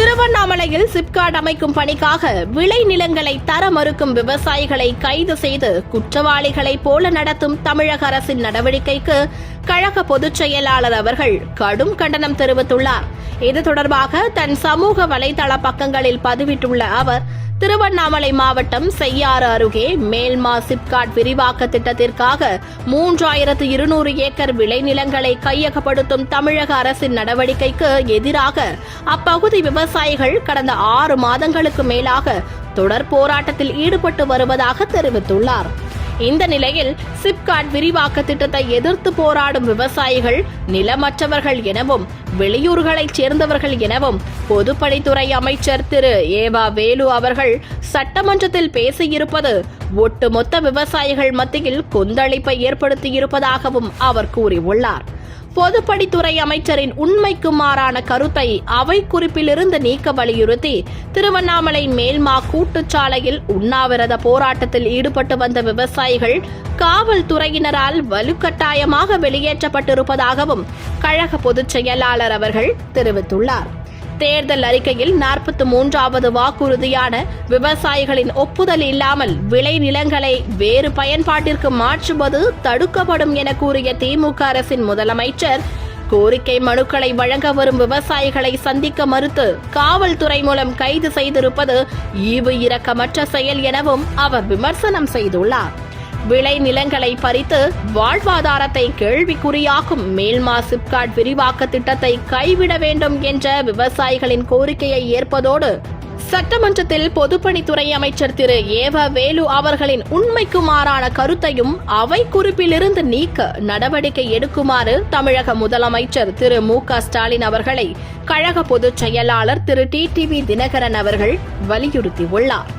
திருவண்ணாமலையில் சிப்காட் அமைக்கும் பணிக்காக விளை நிலங்களை தர மறுக்கும் விவசாயிகளை கைது செய்து குற்றவாளிகளைப் போல நடத்தும் தமிழக அரசின் நடவடிக்கைக்கு கழக பொதுச் செயலாளர் அவர்கள் கடும் கண்டனம் தெரிவித்துள்ளார். இது தொடர்பாக தன் சமூக வலைதள பக்கங்களில் பதிவிட்டுள்ள அவர் திருவண்ணாமலை மாவட்டம் செய்யாறு அருகே மேல்மா சிப்காட் விரிவாக்க திட்டத்திற்காக மூன்றாயிரத்து இருநூறு ஏக்கர் விளைநிலங்களை கையகப்படுத்தும் தமிழக அரசின் நடவடிக்கைக்கு எதிராக அப்பகுதி விவசாயிகள் கடந்த ஆறு மாதங்களுக்கு மேலாக தொடர் போராட்டத்தில் ஈடுபட்டு வருவதாக தெரிவித்துள்ளார். இந்த நிலையில் சிப்காட் விரிவாக்க திட்டத்தை எதிர்த்து போராடும் விவசாயிகள் நிலமற்றவர்கள் எனவும் வெளியூர்களைச் சேர்ந்தவர்கள் எனவும் பொதுப்பணித்துறை அமைச்சர் திரு ஏவா வேலு அவர்கள் சட்டமன்றத்தில் பேசியிருப்பது ஒட்டுமொத்த விவசாயிகள் மத்தியில் கொந்தளிப்பை ஏற்படுத்தியிருப்பதாகவும் அவர் கூறியுள்ளார். பொதுப்பணித்துறை அமைச்சரின் உண்மைக்கு மாறான கருத்தை அவை குறிப்பிலிருந்து நீக்க வலியுறுத்தி திருவண்ணாமலை மேல்மா கூட்டுச்சாலையில் உண்ணாவிரத போராட்டத்தில் ஈடுபட்டு வந்த விவசாயிகள் காவல்துறையினரால் வலுக்கட்டாயமாக வெளியேற்றப்பட்டிருப்பதாகவும் கழக பொதுச் செயலாளர் அவர்கள் தெரிவித்துள்ளார். தேர்தல் அறிக்கையில் நாற்பத்தி மூன்றாவது வாக்குறுதியான விவசாயிகளின் ஒப்புதல் இல்லாமல் விளை நிலங்களை வேறு பயன்பாட்டிற்கு மாற்றுவது தடுக்கப்படும் என கூறிய திமுக அரசின் முதலமைச்சர் கோரிக்கை மனுக்களை வழங்க வரும் விவசாயிகளை சந்திக்க மறுத்து காவல்துறை மூலம் கைது செய்திருப்பது ஈவு இரக்கமற்ற செயல் எனவும் அவர் விமர்சனம் செய்துள்ளார். விளை நிலங்களை பறித்து வாழ்வாதாரத்தை கேள்விக்குறியாக்கும் மேல்மா சிப்காட் விரிவாக்க திட்டத்தை கைவிட வேண்டும் என்ற விவசாயிகளின் கோரிக்கையை ஏற்பதோடு சட்டமன்றத்தில் பொதுப்பணித்துறை அமைச்சர் திரு. ஏவ வேலு அவர்களின் உண்மைக்கு மாறான கருத்தையும் அவை குறிப்பிலிருந்து நீக்க நடவடிக்கை எடுக்குமாறு தமிழக முதலமைச்சர் திரு. மு. க. ஸ்டாலின் அவர்களை கழக பொதுச் செயலாளர் திரு. டி. டிவி தினகரன் அவர்கள் வலியுறுத்தியுள்ளார்.